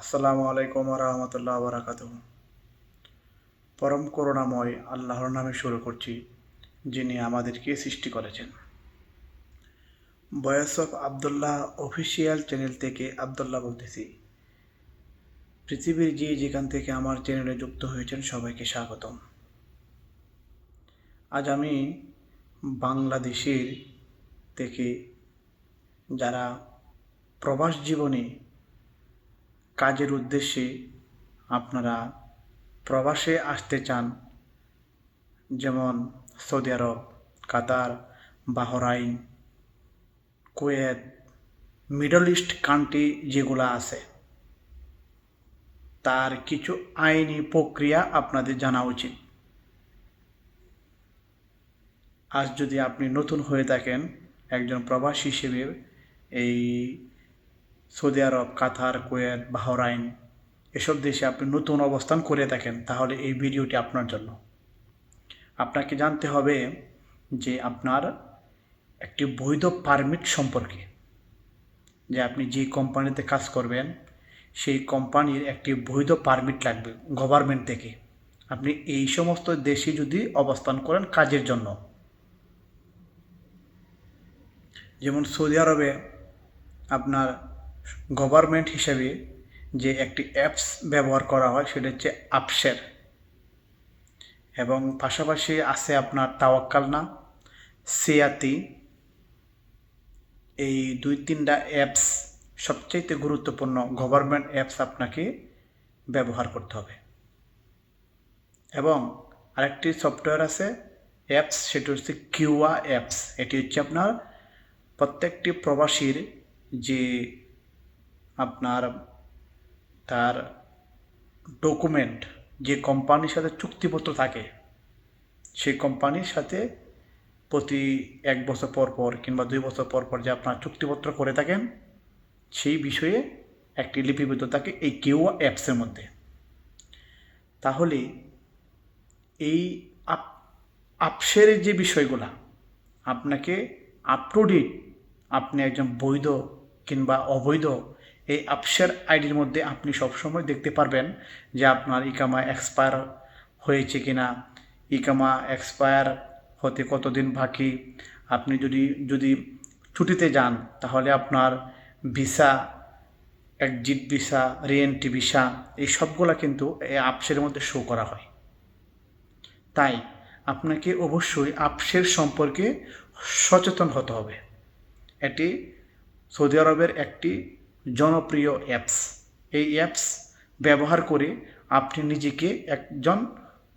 আসসালামু আলাইকুম রহমতুল্লাহ বারাকাত পরম করুণাময় আল্লাহর নামে শুরু করছি, যিনি আমাদেরকে সৃষ্টি করেছেন। বয়স অফ আবদুল্লাহ অফিসিয়াল চ্যানেল থেকে আবদুল্লাহ বলতেছি। পৃথিবীর যে যেখান থেকে আমার চ্যানেলে যুক্ত হয়েছেন, সবাইকে স্বাগতম। আজ আমি বাংলাদেশের থেকে যারা প্রবাস জীবনে কাজের উদ্দেশ্যে আপনারা প্রবাসে আসতে চান, যেমন Saudi Arab, Qatar, Bahrain, Kuwait, Middle East country যেগুলো আছে, তার কিছু আইনি প্রক্রিয়া আপনাদের জানা উচিত। আজ যদি আপনি নতুন হয়ে থাকেন, একজন প্রবাসী হিসেবে এই Saudi Arab, Qatar, Kuwait, Bahrain এসব দেশে আপনি নতুন অবস্থান করে থাকেন, তাহলে এই ভিডিওটি আপনার জন্য। আপনাকে জানতে হবে যে আপনার একটি বৈধ পারমিট সম্পর্কে, যে আপনি যে কোম্পানিতে কাজ করবেন, সেই কোম্পানির একটি বৈধ পারমিট লাগবে গভর্নমেন্ট থেকে। আপনি এই সমস্ত দেশে যদি অবস্থান করেন কাজের জন্য, যেমন সৌদি আরবে আপনার গভর্নমেন্ট হিসেবে যে একটি অ্যাপস ব্যবহার করা হয়, সেটা হচ্ছে আপসের। এবং পাশাপাশি আছে আপনার তাওয়াক্কালনা সিয়াতি। এই দুই তিনটা অ্যাপস সবচাইতে গুরুত্বপূর্ণ গভর্নমেন্ট অ্যাপস আপনাকে ব্যবহার করতে হবে। এবং আরেকটি সফটওয়্যার আছে, অ্যাপস, সেটি হচ্ছে কিউয়া অ্যাপস। এটি হচ্ছে আপনার প্রত্যেকটি প্রবাসীর যে আপনার, তার ডকুমেন্ট যে কোম্পানির সাথে চুক্তিপত্র থাকে, সেই কোম্পানির সাথে প্রতি এক বছর পর পর কিংবা দুই বছর পর পর যে আপনার চুক্তিপত্র করে থাকেন, সেই বিষয়ে একটি লিপিবদ্ধ থাকে এই কেউ অ্যাপসের মধ্যে। তাহলে এই আপ আপসের যে বিষয়গুলা, আপনাকে আপ টু ডেট আপনি একজন বৈধ কিংবা অবৈধ এই আপসের আইডির মধ্যে আপনি সবসময় দেখতে পারবেন যে আপনার ইকামা এক্সপায়ার হয়েছে কিনা, ইকামা এক্সপায়ার হতে কতদিন বাকি। আপনি যদি যদি ছুটিতে যান, তাহলে আপনার visa, exit visa reentry visa, এই সবগুলা কিন্তু এই আপসের মধ্যে শো করা হয়। তাই আপনাকে অবশ্যই আপসের সম্পর্কে সচেতন হতে হবে। এটি সৌদি আরবের একটি জনপ্রিয় অ্যাপস এই অ্যাপস ব্যবহার করে আপনি নিজেকে একজন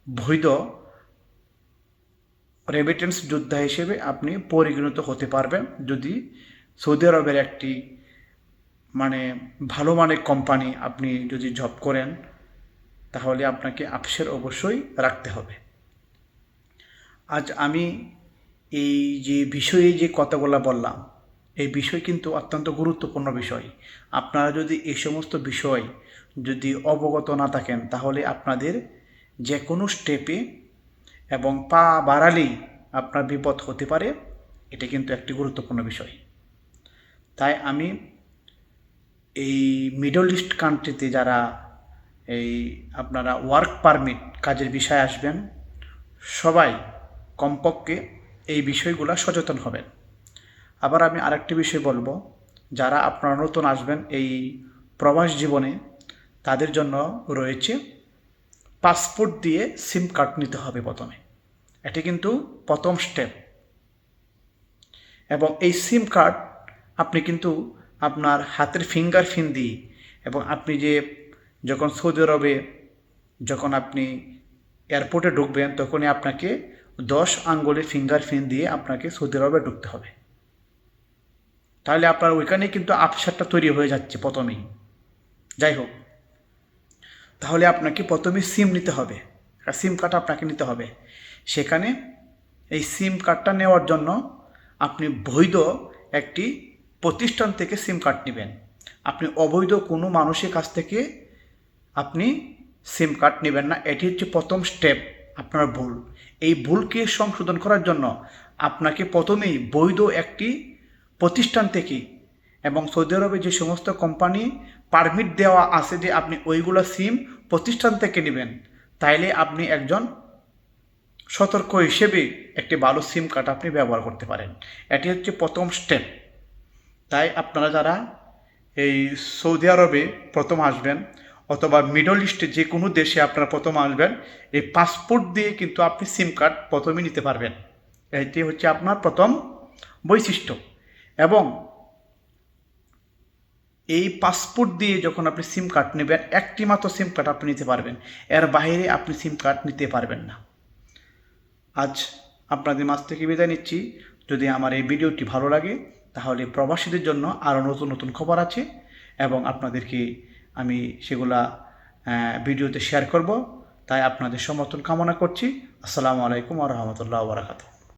বৈধ রেমিটেন্স যোদ্ধা হিসেবে আপনি পরিগণিত হতে পারবেন। যদি সৌদি আরবের একটি মানে ভালো মানের কোম্পানি আপনি যদি জব করেন, তাহলে আপনাকে আপসের অবশ্যই রাখতে হবে। আজ আমি এই যে বিষয়ে যে কথাগুলো বললাম এই বিষয় কিন্তু অত্যন্ত গুরুত্বপূর্ণ বিষয়। আপনারা যদি এই সমস্ত বিষয় যদি অবগত না থাকেন, তাহলে আপনাদের যে কোনো স্টেপে এবং পা বাড়ালেই আপনার বিপদ হতে পারে। এটা কিন্তু একটি গুরুত্বপূর্ণ বিষয়। তাই আমি এই মিডল ইস্ট কান্ট্রিতে যারা এই আপনারা ওয়ার্ক পারমিট কাজের বিষয়ে আসবেন, সবাই কমপক্ষে এই বিষয়গুলো সচেতন হবেন। আবার আমি আরেকটি বিষয় বলব। যারা আপনারা নতুন আসবেন এই প্রবাস জীবনে, তাদের জন্য রয়েছে পাসপোর্ট দিয়ে সিম কার্ড নিতে হবে প্রথমে। এটি কিন্তু প্রথম স্টেপ। এবং এই সিম কার্ড আপনি কিন্তু আপনার হাতের ফিঙ্গার ফিন দিয়ে এবং আপনি যে যখন সৌদি আরবে যখন আপনি এয়ারপোর্টে ঢুকবেন, তখনই আপনাকে দশ আঙ্গুলের ফিঙ্গার ফিন দিয়ে আপনাকে সৌদি আরবে ঢুকতে হবে। তাহলে আপনার ওইখানে কিন্তু আপসারটা তৈরি হয়ে যাচ্ছে প্রথমেই যাই হোক, তাহলে আপনাকে প্রথমে সিম নিতে হবে। সিম কার্ড আপনাকে নিতে হবে। সেখানে এই সিম কার্ডটা নেওয়ার জন্য আপনি বৈধ একটি প্রতিষ্ঠান থেকে সিম কার্ড নেবেন। আপনি অবৈধ কোনো মানুষের কাছ থেকে আপনি সিম কার্ড নেবেন না। এটি হচ্ছে প্রথম স্টেপ, আপনার ভুল। এই ভুলকে সংশোধন করার জন্য আপনাকে প্রথমেই বৈধ একটি প্রতিষ্ঠান থেকে এবং সৌদি আরবে যে সমস্ত কোম্পানি পারমিট দেওয়া আছে যে আপনি ওইগুলো সিম প্রতিষ্ঠান থেকে নেবেন, তাইলে আপনি একজন সতর্ক হিসেবে একটি ভালো সিম কার্ড আপনি ব্যবহার করতে পারেন। এটি হচ্ছে প্রথম স্টেপ তাই আপনারা যারা এই সৌদি আরবে প্রথম আসবেন অথবা মিডল ইস্টে যে কোনো দেশে আপনারা প্রথম আসবেন, এই পাসপোর্ট দিয়ে কিন্তু আপনি সিম কার্ড প্রথমে নিতে পারবেন। এটি হচ্ছে আপনার প্রথম বৈশিষ্ট্য। এবং এই পাসপোর্ট দিয়ে যখন আপনি সিম কার্ড নেবেন একটি মাত্র সিম কার্ড আপনি নিতে পারবেন। এর বাইরে আপনি সিম কার্ড নিতে পারবেন না। আজ আপনাদের মাছ থেকে বিদায় নিচ্ছি। যদি আমার এই ভিডিওটি ভালো লাগে, তাহলে প্রবাসীদের জন্য আরও নতুন নতুন খবর আছে এবং আপনাদেরকে আমি সেগুলা ভিডিওতে শেয়ার করব। তাই আপনাদের সমর্থন কামনা করছি। আসসালামু আলাইকুম আ রহমতুল্লাহ বারাকাতুহ।